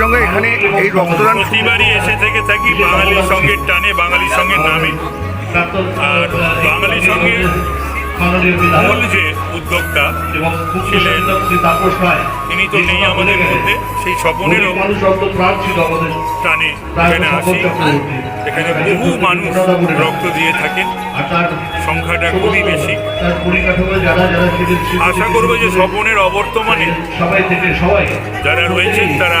সঙ্গে এখানে এই রক্তদান প্রতিবারই এসে থেকে থাকি বাঙালির সঙ্গে টানে বাঙালির সঙ্গে নামে। আর বাঙালির সঙ্গে মূল যে উদ্যোক্তা ছিলেন তিনি তো নেই আমাদের মধ্যে সেই স্বপনেরও টানে। এখানে আসি। এখানে বহু মানুষ রক্ত দিয়ে থাকেন। সংখ্যাটা খুবই বেশি। আশা করব যে স্বপনের অবর্তমানে সবাই থেকে সবাই যারা রয়েছেন তারা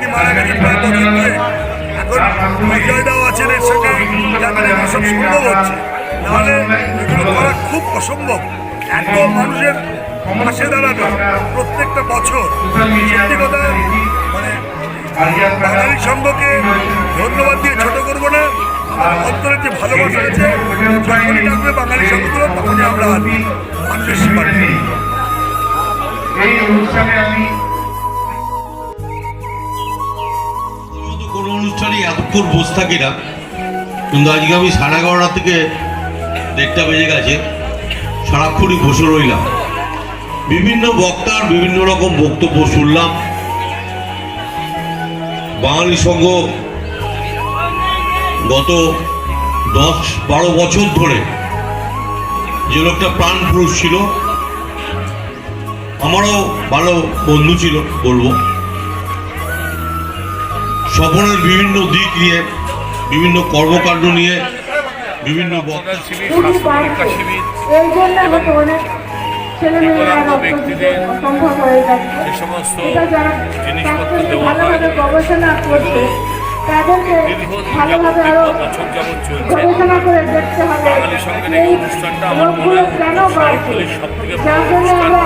বিজয়দাও আছেন এর সঙ্গে। খুব অসম্ভব। এত মানুষের পাশে দাঁড়ানো প্রত্যেকটা বছর। সত্যি কথা মানে বাঙালি সংঘকে ধন্যবাদ দিয়ে ছোট করব না। অন্তরের যে ভালোবাসা বাঙালি সংঘগুলো তখনই আমরা সেবা এই অনুষ্ঠানে আমি অনুষ্ঠানে এতক্ষণ বসে থাকি না। কিন্তু আজকে আমি সাড়ে এগারোটা থেকে দেড়টা বেজে গেছে, সারাক্ষণই বসে রইলাম। বিভিন্ন বক্তার বিভিন্ন রকম বক্তব্য শুনলাম। বাঙালি সংঘ গত দশ বারো বছর ধরে যে লোকটা প্রাণ পুরুষ ছিল, আমারও ভালো বন্ধু ছিল বলব। স্বপনের বিভিন্ন দিক নিয়ে বিভিন্ন কর্মকাণ্ড নিয়ে বিভিন্ন হয়ে যাচ্ছে যে সমস্ত জিনিসপত্র ডাক্তারি দেওয়া হয় ভালোভাবে গবেষণা করছে তাদেরকে ভালোভাবে আরও চলছে গবেষণা করে দেখতে হবে এই এই অনুষ্ঠানটা আমার মনে রোগগুলো হয় কেন বাড়ছে বড় যার জন্য অনুষ্ঠান। আমরা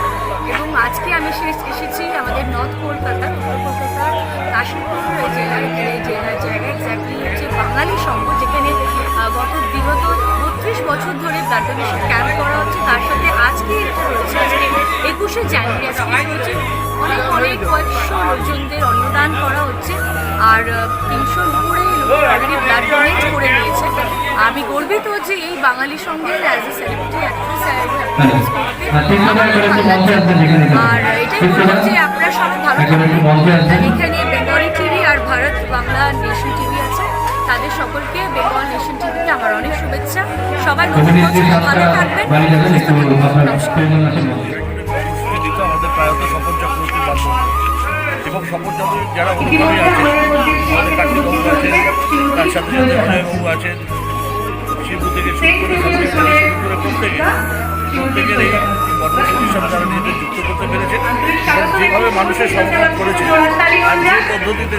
আজকে আমি এসে- এসেছি আমাদের নর্থ কলকাতা উত্তর কলকাতার কাশীপুর জেলার এই জেলার জায়গা এক্স্যাক্টলি হচ্ছে বাঙালি সংঘ, যেখানে গত বিগত বত্রিশ বছর ধরে ব্লাড ক্যাম্প করা হচ্ছে। তার সাথে আজকে এটা রয়েছে একুশে জানুয়ারি আজকে অনেক অনেক কয়েকশো লোকজনদের অন্নদান করা হচ্ছে আর তিনশোর উপরে অলরেডি ব্লাড ডোনেট করে নিয়েছে আমি গর্বিত যে এই বাঙালি সঙ্গে অ্যাজ এ সেলিব্রিটি আর এটাই বলব যে আপনারা সবাই ভালো থাকবেন এখানে বেঙ্গলি টিভি আর ভারত বাংলা নেশন টিভি আছে তাদের সকলকে বেঙ্গল নেশন টিভিতে আমার অনেক শুভেচ্ছা সবাই ভালো থাকবেন প্রায়ত স্বপন চক্রবর্তীর বাধ্য এবং স্বপন চক্রবর্তী যারা অনুগামী আছে আমাদের কার্তিকবাবু আছেন তার সাথে সাথে অজয়বাবু আছেন শিবু থেকে শুরু করে সব থেকে শুরু করে প্রত্যেকে প্রত্যেকের এই কর্মসূচির সাথে তারা নিজেদের যুক্ত করতে পেরেছেন এবং যেভাবে মানুষের সমর্থন করেছে আর যে পদ্ধতিতে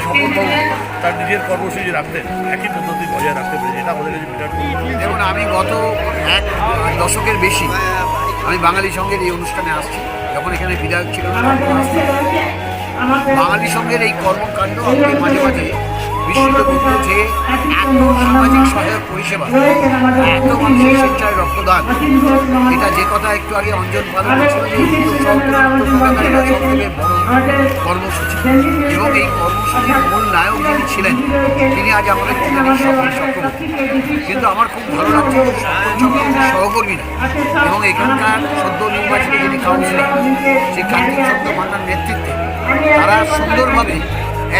তার নিজের কর্মসূচি রাখতেন একই পদ্ধতি বজায় রাখতে পেরেছে। এটা আমাদের কাছে বিরাট। দেখুন আমি গত এক দশকের বেশি আমি বাঙালি সঙ্গের এই অনুষ্ঠানে আসছি। যখন এখানে বিধায়ক ছিল। বাঙালি সঙ্গের এই কর্মকাণ্ড মাঝে মাঝে বিস্মিত যে এত সামাজিক সহায়ক পরিষেবা, এত মানুষের স্বেচ্ছায় রক্তদান, এটা যে কথা একটু আগে অঞ্জন পাল বলেছিল যে বড় কর্মসূচি। এবং এই কর্মসূচির মূল নায়ক যিনি ছিলেন, তিনি আজ আমাদের কিন্তু আমার খুব ভালো লাগছে সহকর্মীরা এবং এখানকার সদ্য নির্বাচিত যিনি কাউন্সিলর সেই কার্তিক চক্র মান্নার নেতৃত্বে তারা সুন্দরভাবে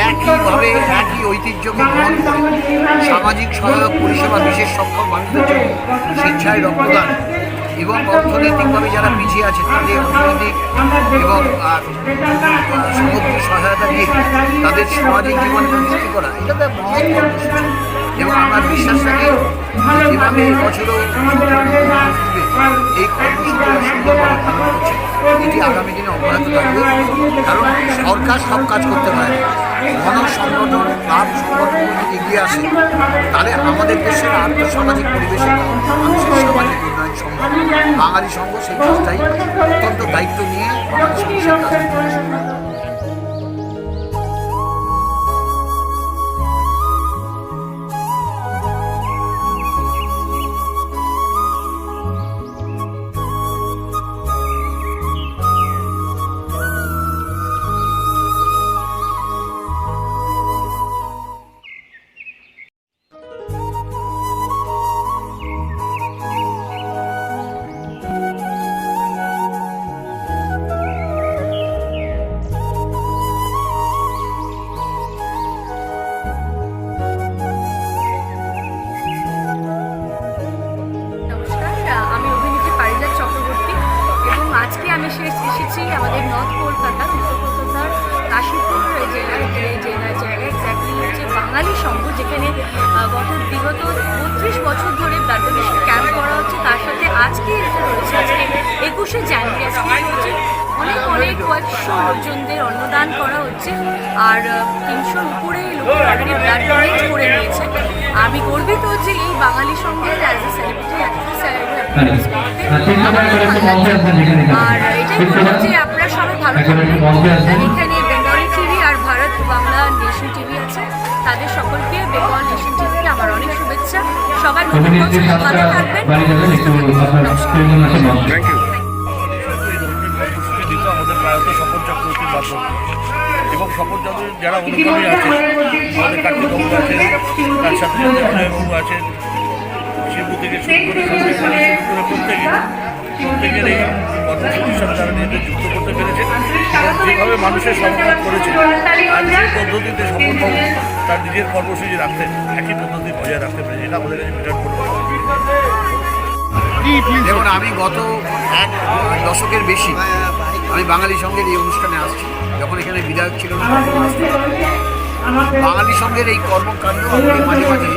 একইভাবে একই ঐতিহ্যকে গ্রহণ করে সামাজিক সহায়ক পরিষেবা বিশেষ সক্ষম মানুষের জন্য স্বেচ্ছায় রক্তদান এবং অর্থনৈতিকভাবে যারা পিছিয়ে আছে তাদের অর্থনৈতিক এবং সামগ্রিক সহায়তা দিয়ে তাদের সামাজিক জীবন প্রতিষ্ঠিত করা। এটা তো মহৎ কর্মসূচি। এবং আমার বিশ্বাস থাকে যেভাবে বছরও এই কর্মসূচিটা সুন্দরভাবে পালন করছে। এটি আগামী দিনে অব্যাহত থাকবে। কারণ সরকার সব কাজ করতে পারে। গণ সংগঠন ক্লাব সংগঠন যদি এগিয়ে আসে তাহলে আমাদের দেশের আর্থসামাজিক পরিবেশে মানুষের সামাজিক উন্নয়ন সম্ভব। বাঙালি সংঘ সেই কাজটাই অত্যন্ত দায়িত্ব নিয়ে বাঙালি বত্রিশ বছর ধরে ব্লাড ডোনেশন ক্যাম্প করা হচ্ছে। তার সাথে আজকে এটা রয়েছে আজকে একুশে জানুয়ারি আজকে হচ্ছে অনেক অনেক কয়েকশো লোকজনদের অন্নদান করা হচ্ছে। আর তিনশোর উপরে লোক অলরেডি ব্লাড ডোনেট করে নিয়েছে। আমি গর্বিত যে এই বাঙালি সঙ্গে অ্যাজ এ সেলিব্রিটি আর এটাই বলব যে আপনারা সবাই ভালো থাকবেন। এখানে প্রায়ত স্বপন চক্রবর্তীর মাধ্যমে এবং চক্রবর্তী যারা অনুগামী আছে আমাদের কার্তিকবাবু আছেন তার সাথে বিনয়বাবু আছেন শিবু থেকে শুরু করে করে প্রত্যেকে প্রত্যেকের এই কর্মসূচির সাথে তারা নিজেদের যুক্ত করতে পেরেছে। যেভাবে মানুষের সমর্থন করেছে আর যে পদ্ধতিতে স্বপনবাবু তার নিজের কর্মসূচি রাখতেন একই বজায় রাখতে পেরেছে এটা আমাদের কাছে বিরাট বড় দেখুন আমি গত এক দশকের বেশি আমি বাঙালি সঙ্গের এই অনুষ্ঠানে আসছি। যখন এখানে বিধায়ক ছিল না তখন বাঙালি সঙ্গের এই কর্মকাণ্ড মাঝে মাঝে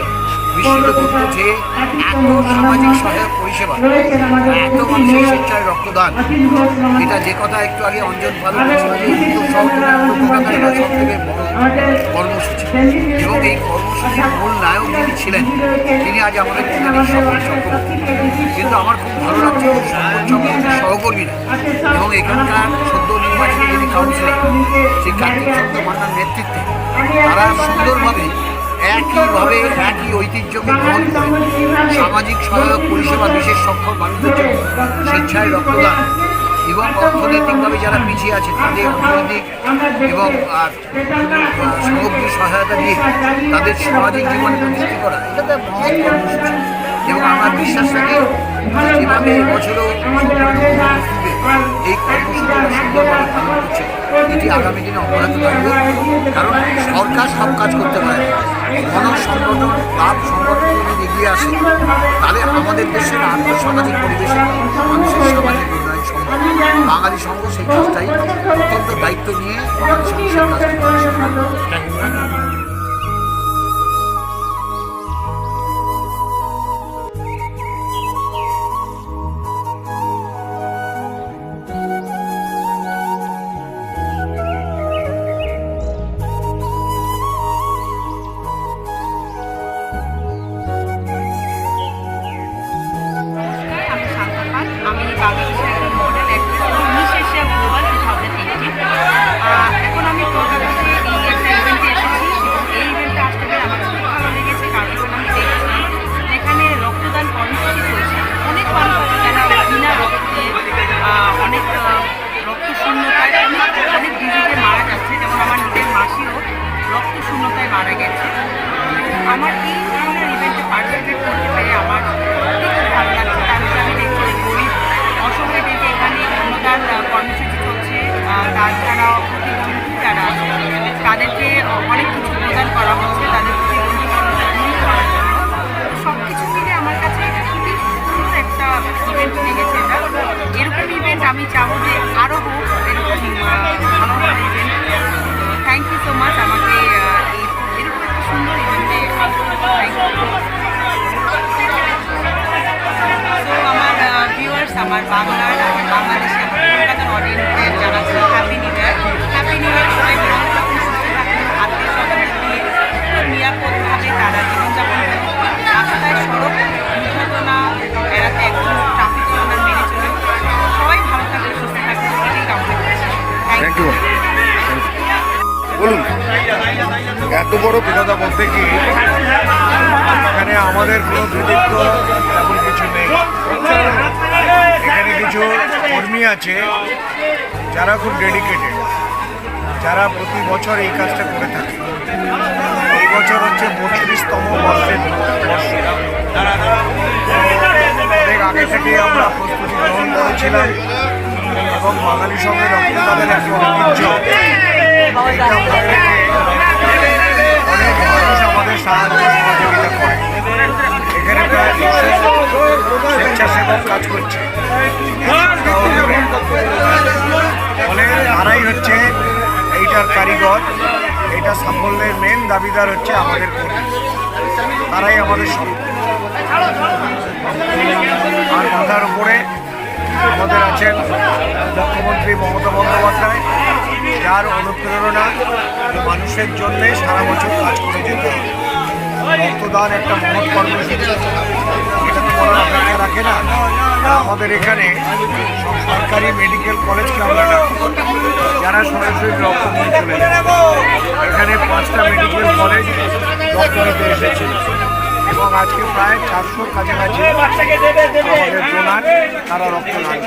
এত সামাজিক সহায়ক পরিষেবা এত মানুষের রক্তদান এটা যে কথা একটু আগে অঞ্জন পাল বলেছিল যে উত্তর শহর থেকে উত্তর কলকাতার এটা সব বড় কর্মসূচি এবং এই কর্মসূচির মূল নায়ক যিনি ছিলেন তিনি আজ আমাদের কিন্তু আমার খুব ভালো লাগছে সকল সহকর্মীরা এবং এখানকার সদ্য নির্বাচিত যিনি কাউন্সিলর সেই কার্তিক চন্দ্র মান্নার নেতৃত্বে তারা সুন্দরভাবে একইভাবে একই ঐতিহ্যকে গ্রহণ করে সামাজিক সহায়ক পরিষেবা বিশেষ সক্ষম মানুষদের জন্য স্বেচ্ছায় রক্তদান এবং অর্থনৈতিকভাবে যারা পিছিয়ে আছে তাদের অর্থনৈতিক এবং সামগ্রিক সহায়তা দিয়ে তাদের সামাজিক জীবনে প্রতিষ্ঠিত করা। এটা তো মহৎ কর্মসূচি। এবং আমার বিশ্বাস থাকে যেভাবে এবছরও এই কর্মসূচিটা সুন্দরভাবে এটি আগামী দিনে অব্যাহত থাকবে। কারণ সরকার সব কাজ করতে পারে। গণ সংগঠন ক্লাব সংগঠন যদি এগিয়ে আসে, তাহলে আমাদের দেশের আর্থসামাজিক পরিবেশে, মানুষের সামাজিক উন্নয়ন সম্ভব। বাঙালি সংঘ সেই কাজটাই অত্যন্ত দায়িত্ব নিয়ে বাঙালি সংঘ সেই এত বড় বিরোধা বলতে কি? এখানে আমাদের কোনো কৃতিত্ব তেমন কিছু নেই। এখানে কিছু কর্মী আছে, যারা খুব ডেডিকেটেড যারা প্রতি বছর এই কাজটা করে থাকে। এই বছর হচ্ছে বত্রিশতম বর্ষের বর্ষ অনেক আগে থেকে আমরা প্রস্তুতি গ্রহণ করেছিলাম এবং বাঙালি সঙ্গে রক্তদানের একটি ঐতিহ্য সাহায্য করে এখানে স্বেচ্ছাসেবক কাজ করছে। ফলে তারাই হচ্ছে এইটার কারিগর এটা সাফল্যের মেন দাবিদার হচ্ছে আমাদের কর্মী। তারাই আমাদের সব। আর মাথার উপরে আমাদের আছেন মুখ্যমন্ত্রী মমতা বন্দ্যোপাধ্যায়, যার অনুপ্রেরণা মানুষের জন্য সারা বছর কাজ করে যেতে হবে। মানে রক্তদান একটা মহৎ কর্মসূচি। এটা তো বলার অপেক্ষা রাখে না। আমাদের এখানে সরকারি মেডিকেল কলেজকে আমরা যারা সরাসরি রক্ত দিয়ে চলে এখানে পাঁচটা মেডিকেল কলেজ রক্ত এসেছে। এবং আজকে প্রায় চারশোর কাছাকাছি আমাদের ডোনার তারা রক্তদান